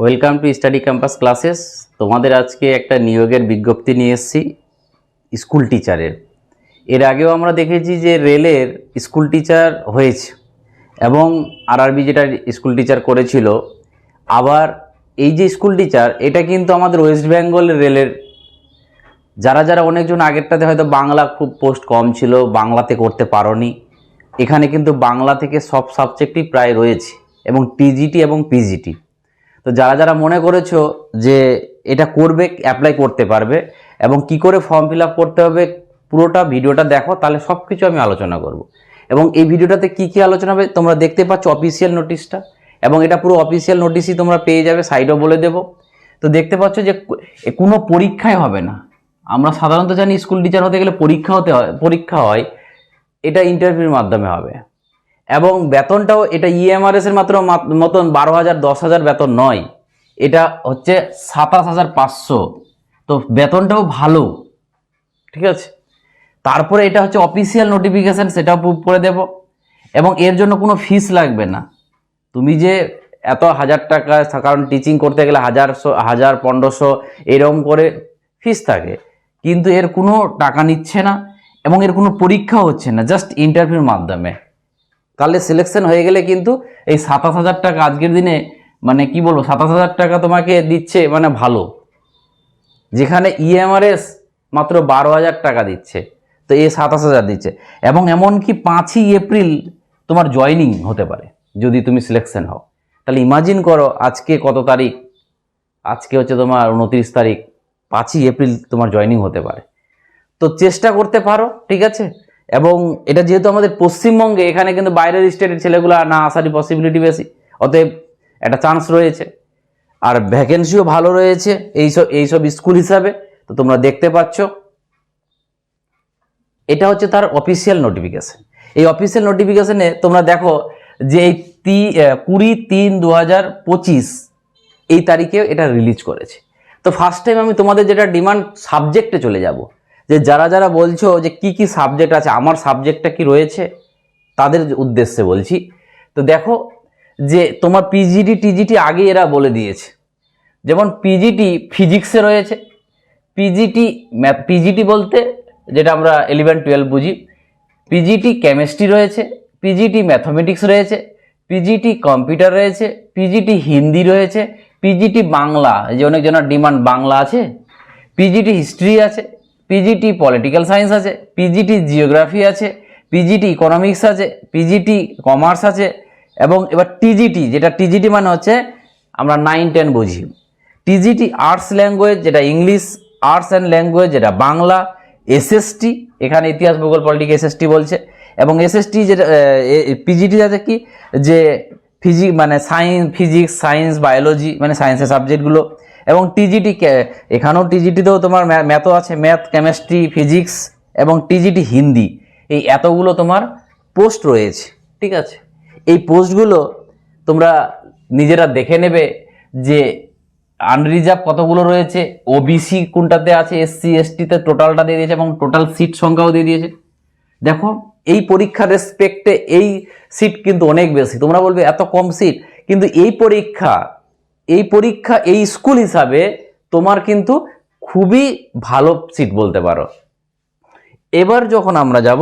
Welcome to study campus classes তোমাদের আজকে একটা নিয়োগের বিজ্ঞপ্তি নিয়ে এসেছি স্কুল টিচারের এর আগেও আমরা দেখেছি যে রেলের স্কুল টিচার হয়েছে এবং আরআরবি যেটা স্কুল টিচার করেছিল, আবার এই যে স্কুল টিচার এটা কিন্তু আমাদের ওয়েস্ট বেঙ্গল রেলের। যারা যারা অনেকজন আগেরটাতে হয়তো বাংলা খুব পোস্ট কম ছিল, বাংলাতে করতে পারোনি, এখানে কিন্তু বাংলা থেকে সব সাবজেক্টই প্রায় রয়েছে, এবং টিজিটি এবং পিজিটি তো যারা যারা মনে করেছ যে এটা করবে অ্যাপ্লাই করতে পারবে এবং কি করে ফর্ম ফিল করতে হবে, পুরোটা ভিডিওটা দেখো, তাহলে সব কিছু আমি আলোচনা করব। এবং এই ভিডিওটাতে কি কি আলোচনা হবে, তোমরা দেখতে পাচ্ছ অফিসিয়াল নোটিশটা এবং এটা পুরো অফিসিয়াল নোটিশই তোমরা পেয়ে যাবে সাইডও বলে দেবো। তো দেখতে পাচ্ছ যে কোনো পরীক্ষায় হবে না। আমরা সাধারণত জানি স্কুল টিচার হতে গেলে পরীক্ষা হতে হয়, পরীক্ষা হয়, এটা ইন্টারভিউর মাধ্যমে হবে। এবং বেতনটাও এটা ইএমআরএস এর মাত্র মাত- মতন বারো হাজার দশ হাজার বেতন নয়। এটা হচ্ছে সাতাশ হাজার পাঁচশো। তো বেতনটাও ভালো। ঠিক আছে? তারপরে এটা হচ্ছে অফিসিয়াল নোটিফিকেশান সেটাও প্রুভ করে দেব। এবং এর জন্য কোনো ফিস লাগবে না। তুমি যে এত হাজার টাকা, কারণ টিচিং করতে গেলে হাজারশো, হাজার পনেরোশো, এরকম করে ফিস থাকে। কিন্তু এর কোনো টাকা নিচ্ছে না এবং এর কোনো পরীক্ষা হচ্ছে না জাস্ট ইন্টারভিউর মাধ্যমে। তাহলে সিলেকশন হয়ে গেলে কিন্তু এই সাতাশ হাজার টাকা আজকের দিনে মানে কি বলব, সাতাশ হাজার টাকা তোমাকে দিচ্ছে মানে ভালো। যেখানে ইএমআরএস মাত্র বারো হাজার টাকা দিচ্ছে, তো এ সাতাশ হাজার দিচ্ছে। এবং এমনকি পাঁচই এপ্রিল তোমার জয়নিং হতে পারে, যদি তুমি সিলেকশন হও। তাহলে ইমাজিন করো, আজকে কত তারিখ? আজকে হচ্ছে তোমার উনত্রিশ তারিখ, পাঁচই এপ্রিল তোমার জয়নিং হতে পারে। তো চেষ্টা করতে পারো, ঠিক আছে? এবং এটা যেহেতু আমাদের পশ্চিমবঙ্গে, এখানে কিন্তু বাইরের স্টেটের ছেলেগুলো না আসারই পসিবিলিটি বেশি। অতএব একটা চান্স রয়েছে। আর ভ্যাকেন্সিও ভালো রয়েছে এইসব এইসব স্কুল হিসাবে। তো তোমরা দেখতে পাচ্ছ। এটা হচ্ছে তার অফিসিয়াল নোটিফিকেশন এই অফিসিয়াল নোটিফিকেশানে তোমরা দেখো যে এই তি কুড়ি তিন দু হাজার পঁচিশ এই তারিখে এটা রিলিজ করেছে। তো ফার্স্ট টাইম আমি তোমাদের যেটা ডিমান্ড সাবজেক্টে চলে যাব। যে যারা যারা বলছো যে কি কি সাবজেক্ট আছে আমার সাবজেক্টটা কি রয়েছে তাদের উদ্দেশ্যে বলছি তো দেখো যে তোমার পিজিটি টিজিটি আগে এরা বলে দিয়েছে যেমন পিজিটি ফিজিক্সে রয়েছে পিজিটি পিজিটি বলতে যেটা আমরা ইলেভেন টুয়েলভ বুঝি পিজিটি কেমিস্ট্রি রয়েছে পিজিটি ম্যাথমেটিক্স রয়েছে পিজিটি কম্পিউটার রয়েছে পিজিটি হিন্দি রয়েছে পিজিটি বাংলা যে অনেকজনের ডিমান্ড বাংলা আছে পিজিটি হিস্ট্রি আছে পিজিটি পলিটিক্যাল সায়েন্স আছে পিজিটি জিওগ্রাফি আছে পিজিটি ইকোনমিক্স আছে পিজিটি কমার্স আছে, এবং এবার টিজিটি যেটা টিজিটি মানে হচ্ছে আমরা নাইন টেন বুঝি। টিজিটি আর্টস ল্যাঙ্গুয়েজ যেটা ইংলিশ আর্টস অ্যান্ড ল্যাঙ্গুয়েজ যেটা বাংলা এসএসটি এখানে ইতিহাস, ভূগোল পলিটিক্স এসএসটি বলছে, এবং এসএসটি যেটা পিজিটি যাতে কি? যে ফিজিক মানে সায়েন্স ফিজিক্স সায়েন্স বায়োলজি মানে সায়েন্সের সাবজেক্টগুলো এবং টিজিটি এখানেও টিজিটিতেও তোমার ম্যাথও আছে, ম্যাথ কেমিস্ট্রি ফিজিক্স এবং টিজিটি হিন্দি। এই এতগুলো তোমার পোস্ট রয়েছে, ঠিক আছে? এই পোস্টগুলো তোমরা নিজেরা দেখে নেবে যে আনরিজার্ভ কতগুলো রয়েছে ওবিসি কোনটাতে আছে এসসি এসটিতে টোটালটা দিয়ে দিয়েছে এবং টোটাল সিট সংখ্যাও দিয়ে দিয়েছে। দেখো এই পরীক্ষার রেসপেক্টে এই সিট কিন্তু অনেক বেশি। তোমরা বলবে, এত কম সিট কিন্তু এই পরীক্ষা এই পরীক্ষা এই স্কুল হিসাবে তোমার কিন্তু খুবই ভালো সিট বলতে পারো। এবার যখন আমরা যাব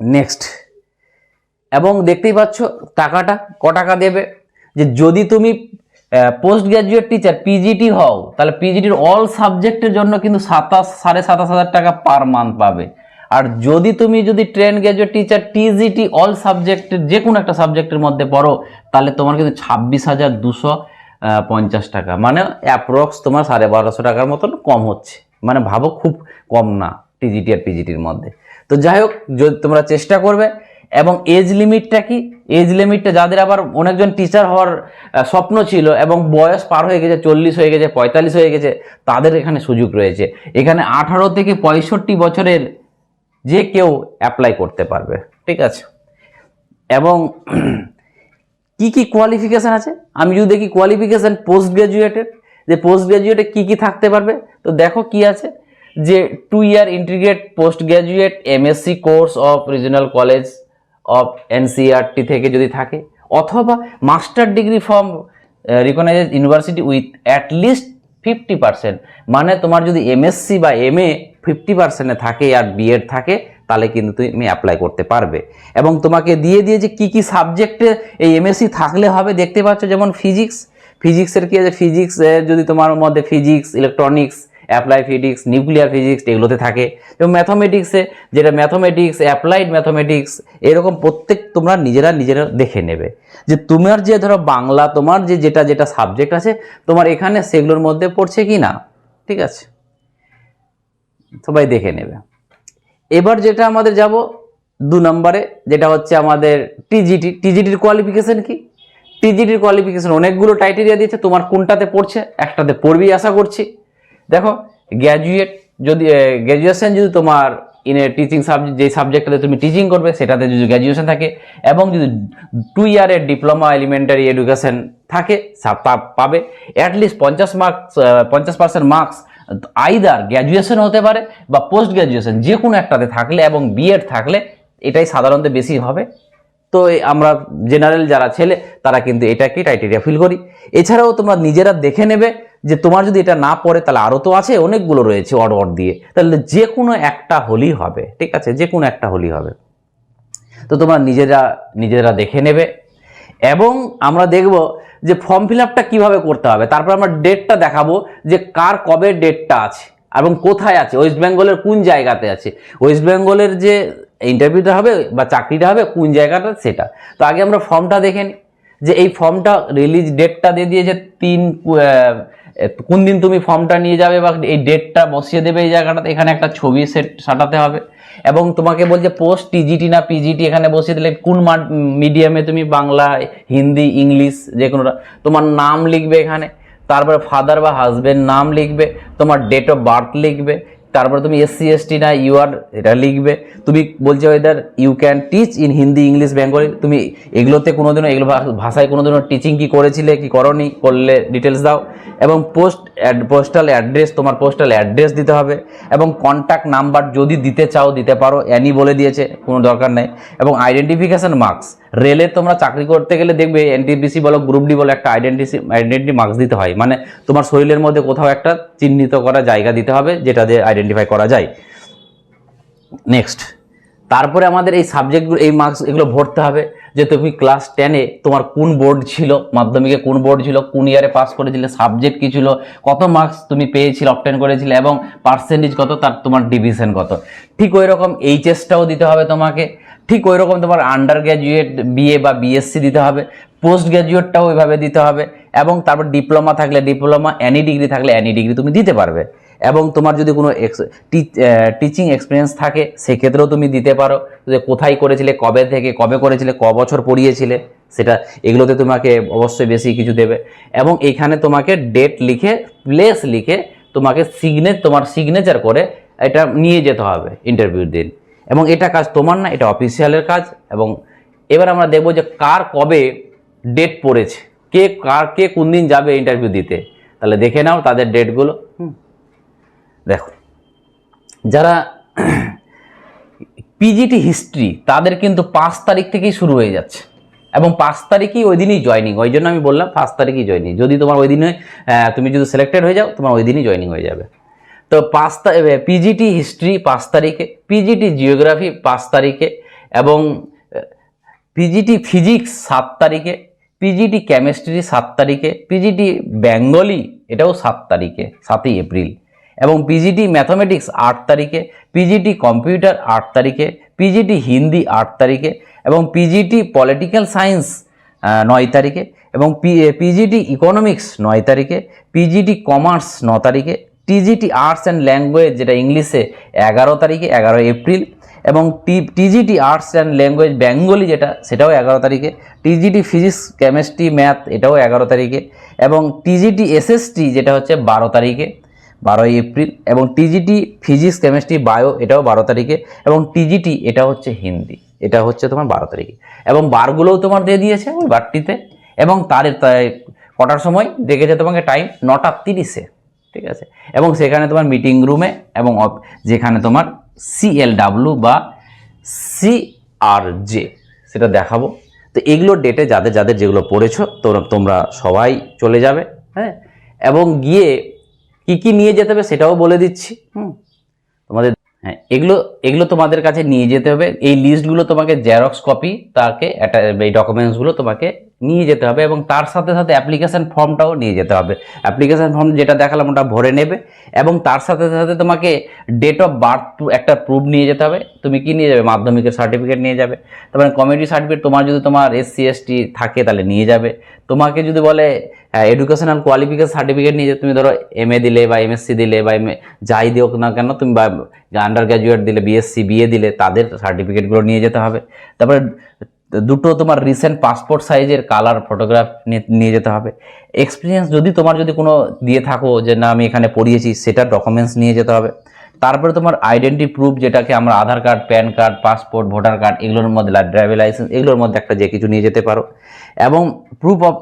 নেক্সট এবং দেখতেই পাচ্ছ টাকাটা, ক টাকা দেবে? যে যদি তুমি পোস্ট গ্র্যাজুয়েট টিচার পিজিটি হও, তাহলে পিজিটির অল সাবজেক্টের জন্য কিন্তু সাতাশ, সাড়ে সাতাশ হাজার টাকা পার মান্থ পাবে। আর যদি তুমি যদি trained graduate teacher TGT all সাবজেক্টের যে কোনো একটা সাবজেক্টের মধ্যে পড়ো, তাহলে তোমার কিন্তু ছাব্বিশ হাজার দুশো পঞ্চাশ টাকা। মানে অ্যাপ্রক্স তোমার সাড়ে বারোশো টাকার মতন কম হচ্ছে। মানে ভাবো খুব কম না টিজিটি আর পিজিটির মধ্যে। তো যাই হোক, যদি তোমরা চেষ্টা করবে, এবং এজ লিমিটটা কি? এজ লিমিটটা যাদের আবার অনেকজন টিচার হওয়ার স্বপ্ন ছিল, এবং বয়স পার হয়ে গেছে, চল্লিশ হয়ে গেছে, পঁয়তাল্লিশ হয়ে গেছে, তাদের এখানে সুযোগ রয়েছে। এখানে আঠারো থেকে পঁয়ষট্টি বছরের যে কেউ অ্যাপ্লাই করতে পারবে, ঠিক আছে? এবং কি কি কোয়ালিফিকেশান আছে? আমি যদি দেখি কোয়ালিফিকেশান পোস্ট গ্র্যাজুয়েটের যে পোস্ট গ্র্যাজুয়েটে কী কী থাকতে পারবে? তো দেখো কি আছে, যে two year integrate post graduate MSc course of regional college of NCERT থেকে যদি থাকে, অথবা master degree form recognised university with at least fifty percent মানে তোমার যদি এমএসসি বা এম এ ফিফটি পার্সেন্টে থাকে আর বিএড থাকে, তাহলে কিন্তু তুমি অ্যাপ্লাই করতে পারবে। এবং তোমাকে দিয়ে দিয়ে যে কী কী সাবজেক্টে এই এমএসসি থাকলে হবে, দেখতে পাচ্ছ যেমন ফিজিক্স ফিজিক্সের কি আছে? ফিজিক্স যদি তোমার মধ্যে physics electronics apply physics nuclear physics এগুলোতে থাকে। এবং ম্যাথমেটিক্সে যেটা ম্যাথমেটিক্স অ্যাপ্লাইড ম্যাথমেটিক্স এরকম প্রত্যেক তোমরা নিজেরা নিজেরা দেখে নেবে। যে তোমার যে ধরো বাংলা, তোমার যে যেটা যেটা সাবজেক্ট আছে, তোমার এখানে সেগুলোর মধ্যে পড়ছে কি না ঠিক আছে? সবাই দেখে নেবে। এবার যেটা আমাদের যাব দু নম্বরে, যেটা হচ্ছে আমাদের টিজিটি টিজিটির কোয়ালিফিকেশন কি? টিজিটির কোয়ালিফিকেশান অনেকগুলো টাইটেরিয়া দিয়েছে, তোমার কোনটাতে পড়ছে, একটাতে পড়বি আশা করছি। দেখো গ্র্যাজুয়েট যদি গ্র্যাজুয়েশন যদি তোমার ইন টিচিং সাবজেক্ট যে সাবজেক্টটাতে তুমি টিচিং করবে, সেটাতে যদি গ্র্যাজুয়েশন থাকে, এবং যদি টু ইয়ারের ডিপ্লোমা এলিমেন্টারি এডুকেশন থাকে পাবে অ্যাটলিস্ট পঞ্চাশ মার্কস পঞ্চাশ পার্সেন্ট মার্কস আইদার গ্র্যাজুয়েশন হতে পারে বা পোস্ট গ্র্যাজুয়েশন যে কোনো একটাতে থাকলে এবং বিএড থাকলে এটাই সাধারণত বেশি হবে। তো আমরা জেনারেল যারা ছেলে, তারা কিন্তু এটাকে ক্রাইটেরিয়া ফিল করি। এছাড়াও তোমরা নিজেরা দেখে নেবে যে তোমার যদি এটা না পড়ে, তাহলে আরও তো আছে, অনেকগুলো রয়েছে অড অড দিয়ে। তাহলে যে কোনো একটা হলেই হবে, ঠিক আছে? যে কোনো একটা হলেই হবে। তো তোমরা নিজেরা নিজেরা দেখে নেবে। এবং আমরা দেখব যে ফর্ম ফিল আপটা কীভাবে করতে হবে? তারপর আমরা ডেটটা দেখাবো যে কার কবে ডেটটা আছে এবং কোথায় আছে ওয়েস্ট বেঙ্গলের কোন জায়গাতে আছে। ওয়েস্ট বেঙ্গলের যে ইন্টারভিউটা হবে বা চাকরিটা হবে কোন জায়গাটা, সেটা। তো আগে আমরা ফর্মটা দেখে নিই যে এই ফর্মটা রিলিজ ডেটটা দিয়ে দিয়েছে তিন কোন দিন তুমি ফর্মটা নিয়ে যাবে বা এই ডেটটা বসিয়ে দেবে এই জায়গাটাতে, এখানে একটা ছবি সেট সাটাতে হবে। এবং তোমাকে বলছে পোস্ট টিজিটি না পিজিটি এখানে বসিয়ে দিলে কোন মিডিয়ামে তুমি বাংলা, হিন্দি, ইংলিশ যে কোনোটা তোমার নাম লিখবে এখানে, তারপরে ফাদার বা হাজবেন্ড নাম লিখবে, তোমার ডেট অফ বার্থ লিখবে, তারপরে তুমি এসসি এসটি না ইউ আর এটা লিখবে, তুমি বলছো whether you can teach in Hindi, English, Bengali, তুমি এগুলোতে কোনোদিনও, এগুলো ভাষায় কোনোদিনও টিচিং কি করেছিলে, কি করনি, করলে ডিটেলস দাও। এবং পোস্ট পোস্টাল অ্যাড্রেস তোমার পোস্টাল অ্যাড্রেস দিতে হবে এবং কন্ট্যাক্ট নাম্বার যদি দিতে চাও, দিতে পারো অ্যানি বলে দিয়েছে, কোনো দরকার নেই। এবং আইডেন্টিফিকেশন মার্কস রেলের তোমরা চাকরি করতে গেলে দেখবে এনটিপিসি বলো গ্রুপ ডি বলো, একটা আইডেন্টিটি আইডেন্টি মার্কস দিতে হয়। মানে তোমার শরীরের মধ্যে কোথাও একটা চিহ্নিত করা জায়গা দিতে হবে, যেটা দিয়ে আইডেন্টিফাই করা যায়। নেক্সট তারপরে আমাদের এই সাবজেক্টগুলো এই মার্কস এগুলো ভরতে হবে যে তুমি ক্লাস টেনে তোমার কোন বোর্ড ছিল, মাধ্যমিকে কোন বোর্ড ছিল, কোন ইয়ারে পাস করেছিলে সাবজেক্ট কী ছিল, কত মার্কস তুমি পেয়েছিলে অবটেন করেছিলে এবং পার্সেন্টেজ কত, তার তোমার ডিভিশন কত। ঠিক ওই রকম এইচএসটাও দিতে হবে তোমাকে, ঠিক ওই রকম তোমার আন্ডার গ্র্যাজুয়েট বিএ বা বিএসসি দিতে হবে পোস্ট গ্র্যাজুয়েটটাও ওইভাবে দিতে হবে এবং তারপর ডিপ্লোমা থাকলে ডিপ্লোমা অ্যানি ডিগ্রি থাকলে অ্যানি ডিগ্রি তুমি দিতে পারবে। এবং তোমার যদি কোনো টিচিং এক্সপিরিয়েন্স থাকে, সেক্ষেত্রেও তুমি দিতে পারো। যে কোথায় করেছিলে, কবে থেকে, কবে করেছিলে, ক বছর পড়িয়েছিলে, সেটা, এগুলোতে তোমাকে অবশ্যই বেশি কিছু দেবে। এবং এখানে তোমাকে ডেট লিখে প্লেস লিখে তোমাকে সিগনে তোমার সিগনেচার করে এটা নিয়ে যেতে হবে ইন্টারভিউর দিন। এবং এটা কাজ তোমার না, এটা অফিসিয়ালের কাজ। এবং এবার আমরা দেখব যে কার কবে ডেট পড়েছে, কে, কার, কে কোন দিন যাবে ইন্টারভিউ দিতে। তাহলে দেখে নাও তাদের ডেটগুলো দেখো, যারা পিজিটি হিস্ট্রি তাদের কিন্তু পাঁচ তারিখ থেকেই শুরু হয়ে যাচ্ছে। এবং পাঁচ তারিখই ওই দিনই জয়নিং ওই জন্য আমি বললাম পাঁচ তারিখই জয়নিং যদি তোমার ওই দিনে তুমি যদি সিলেক্টেড হয়ে যাও, তোমার ওই দিনই জয়নিং হয়ে যাবে। তো পাঁচ পিজিটি হিস্ট্রি পাঁচ তারিখে পিজিটি জিওগ্রাফি পাঁচ তারিখে, এবং পিজিটি ফিজিক্স সাত তারিখে পিজিটি কেমিস্ট্রি সাত তারিখে পিজিটি বেঙ্গলি এটাও সাত তারিখে, সাতই এপ্রিল এবং পিজিটি ম্যাথমেটিক্স আট তারিখে পিজিটি কম্পিউটার আট তারিখে পিজিটি হিন্দি আট তারিখে এবং পিজিটি পলিটিক্যাল সায়েন্স নয় তারিখে এবং পিজিটি ইকোনমিক্স নয় তারিখে পিজিটি কমার্স ন তারিখে টিজিটি আর্টস অ্যান্ড ল্যাঙ্গুয়েজ যেটা ইংলিশে এগারো তারিখে এগারো এপ্রিল এবং T TGT arts and language Bengali যেটা সেটাও এগারো তারিখে টিজিটি ফিজিক্স কেমিস্ট্রি ম্যাথ এটাও এগারো তারিখে এবং টিজিটি এসএসটি যেটা হচ্ছে বারো তারিখে বারোই এপ্রিল এবং টিজিটি, ফিজিক্স, কেমিস্ট্রি, বায়ো এটাও বারো তারিখে এবং টিজিটি এটা হচ্ছে হিন্দি, এটা হচ্ছে তোমার বারো তারিখে। এবং বারগুলোও তোমার দিয়ে দিয়েছে ওই বারটিতে এবং তার কটার সময় দেখেছে তোমাকে টাইম নটা তিরিশে, ঠিক আছে? এবং সেখানে তোমার মিটিং রুমে এবং যেখানে তোমার সিএলডাব্লু বা সিআরজে সেটা দেখাবো। তো এগুলো ডেটে যাদের যাদের যেগুলো পড়েছো তোমরা সবাই চলে যাবে হ্যাঁ? এবং গিয়ে কি কি নিয়ে যেতে হবে সেটাও বলে দিচ্ছি। হুম। তোমাদের হ্যাঁ এগুলো এগুলো তোমাদের কাছে নিয়ে যেতে হবে। এই লিস্টগুলো তোমাকে জেরক্স কপি তাকে এই ডকুমেন্টসগুলো তোমাকে নিয়ে যেতে হবে এবং তার সাথে সাথে অ্যাপ্লিকেশন ফর্মটাও নিয়ে যেতে হবে। অ্যাপ্লিকেশন ফর্ম যেটা দেখালাম ওটা ভরে নেবে এবং তার সাথে সাথে তোমাকে ডেট অফ বার্থ একটা প্রুফ নিয়ে যেতে হবে। তুমি কি নিয়ে যাবে? মাধ্যমিকের সার্টিফিকেট নিয়ে যাবে। তারপরে কমিউনিটি সার্টিফিকেট তোমার যদি তোমার এসসি এসটি থাকে তাহলে নিয়ে যাবে। তোমাকে যদি বলে এডুকেশনাল কোয়ালিফিকেশন সার্টিফিকেট নিয়ে তুমি ধরো এম দিলে বা এমএসসি দিলে বা এম যাই দিও না কেন, তুমি বা আন্ডার গ্র্যাজুয়েট দিলে বিএসসি বিএ দিলে তাদের সার্টিফিকেটগুলো নিয়ে যেতে হবে। তারপরে দুটো তোমার রিসেন্ট পাসপোর্ট সাইজের কালার ফটোগ্রাফ নিয়ে যেতে হবে। এক্সপিরিয়েন্স যদি তোমার যদি কোনো দিয়ে থাকো যে না, আমি এখানে পড়িয়েছি সেটার ডকুমেন্টস নিয়ে যেতে হবে। তারপরে তোমার আইডেন্টি প্রুফ যেটাকে আমরা Aadhaar card PAN card passport voter card এগুলোর মধ্যে ড্রাইভিং লাইসেন্স এগুলোর মধ্যে একটা যে কিছু নিয়ে যেতে পারো। এবং প্রুফ অফ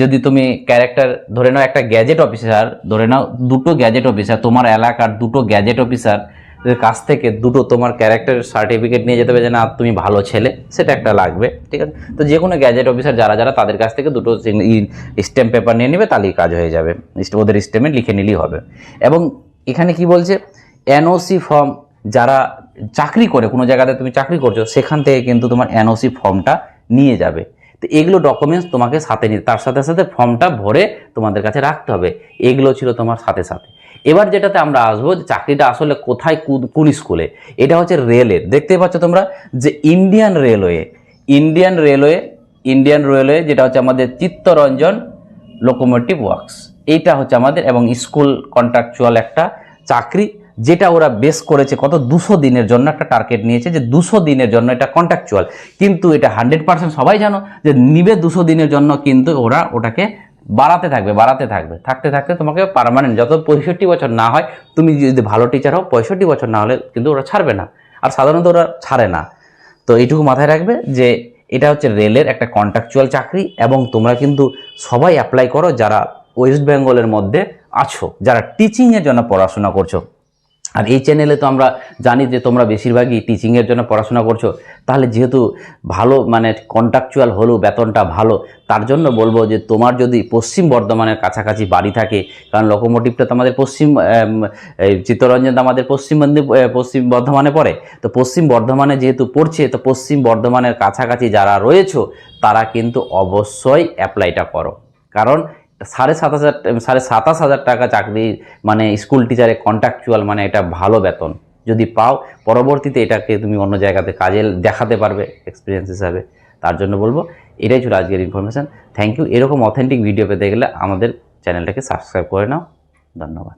যদি তুমি ক্যারেক্টার ধরে নাও একটা গ্যাজেট অফিসার ধরে নাও দুটো গ্যাজেট অফিসার তোমার এলাকার দুটো গ্যাজেট অফিসার কাছ থেকে দুটো তোমার ক্যারেক্টার সার্টিফিকেট নিয়ে যেতে হবে যে, না, তুমি ভালো ছেলে। সেটা একটা লাগবে, ঠিক আছে? তো যে কোনো গ্যাজেট অফিসার যারা যারা তাদের কাছ থেকে দুটো স্ট্যাম্প পেপার নিয়ে নেবে, তাহলেই কাজ হয়ে যাবে। ওদের স্ট্যাম্পে লিখে নিলেই হবে। এবং এখানে কি বলছে? এনওসি ফর্ম যারা চাকরি করে, কোনো জায়গাতে তুমি চাকরি করছ, সেখান থেকে কিন্তু তোমার এনওসি ফর্মটা নিয়ে যাবে। তো এগুলো ডকুমেন্টস তোমাকে সাথে নিতে তার সাথে সাথে ফর্মটা ভরে তোমাদের কাছে রাখতে হবে। এগুলো ছিল তোমার সাথে সাথে। এবার যেটাতে আমরা আসব যে চাকরিটা আসলে কোথায় কোন- কোন স্কুলে এটা হচ্ছে রেলের দেখতে পাচ্ছ তোমরা যে Indian railway Indian railway Indian railway যেটা হচ্ছে আমাদের চিত্তরঞ্জন লোকোমোটিভ ওয়ার্কস এইটা হচ্ছে আমাদের এবং স্কুল কন্ট্রাকচুয়াল একটা চাকরি, যেটা ওরা বেস করেছে কত? দুশো দিনের জন্য একটা টার্গেট নিয়েছে যে দুশো দিনের জন্য এটা কন্ট্রাকচুয়াল কিন্তু এটা হান্ড্রেড পার্সেন্ট সবাই জানো যে নিবে দুশো দিনের জন্য, কিন্তু ওরা ওটাকে বাড়াতে থাকবে বাড়াতে থাকবে। থাকতে থাকতে তোমাকে পারমানেন্ট যত পঁয়ষট্টি বছর না হয়, তুমি যদি ভালো টিচার হও, পঁয়ষট্টি বছর না হলে কিন্তু ওরা ছাড়বে না। আর সাধারণত ওরা ছাড়ে না। তো এইটুকু মাথায় রাখবে যে, এটা হচ্ছে রেলের একটা কন্ট্রাকচুয়াল চাকরি এবং তোমরা কিন্তু সবাই অ্যাপ্লাই করো যারা ওয়েস্ট বেঙ্গলের মধ্যে আছো, যারা টিচিংয়ের জন্য পড়াশোনা করছ। আর এই চ্যানেলে তো আমরা জানি যে তোমরা বেশিরভাগই টিচিংয়ের জন্য পড়াশোনা করছ। তাহলে যেহেতু ভালো মানে কন্ট্রাকচুয়াল হলেও বেতনটা ভালো, তার জন্য বলব যে তোমার যদি পশ্চিম বর্ধমানের কাছাকাছি বাড়ি থাকে, কারণ লোকোমোটিভটা তো আমাদের পশ্চিম চিত্তরঞ্জন তো আমাদের পশ্চিম পশ্চিম বর্ধমানে পড়ে। তো পশ্চিম বর্ধমানে যেহেতু পড়ছে, তো পশ্চিম বর্ধমানের কাছাকাছি যারা রয়েছো, তারা কিন্তু অবশ্যই অ্যাপ্লাইটা করো। কারণ সাড়ে সাত হাজার সাড়ে সাতাশ হাজার টাকা চাকরি মানে স্কুল টিচারে কন্ট্রাকচুয়াল মানে এটা ভালো বেতন। যদি পাও, পরবর্তীতে এটাকে তুমি অন্য জায়গাতে কাজে দেখাতে পারবে এক্সপিরিয়েন্স হিসাবে। তার জন্য বলব, এটাই ছিল আজকের ইনফরমেশান থ্যাংক ইউ এরকম অথেন্টিক ভিডিও পেতে গেলে আমাদের চ্যানেলটাকে সাবস্ক্রাইব করে নাও। ধন্যবাদ।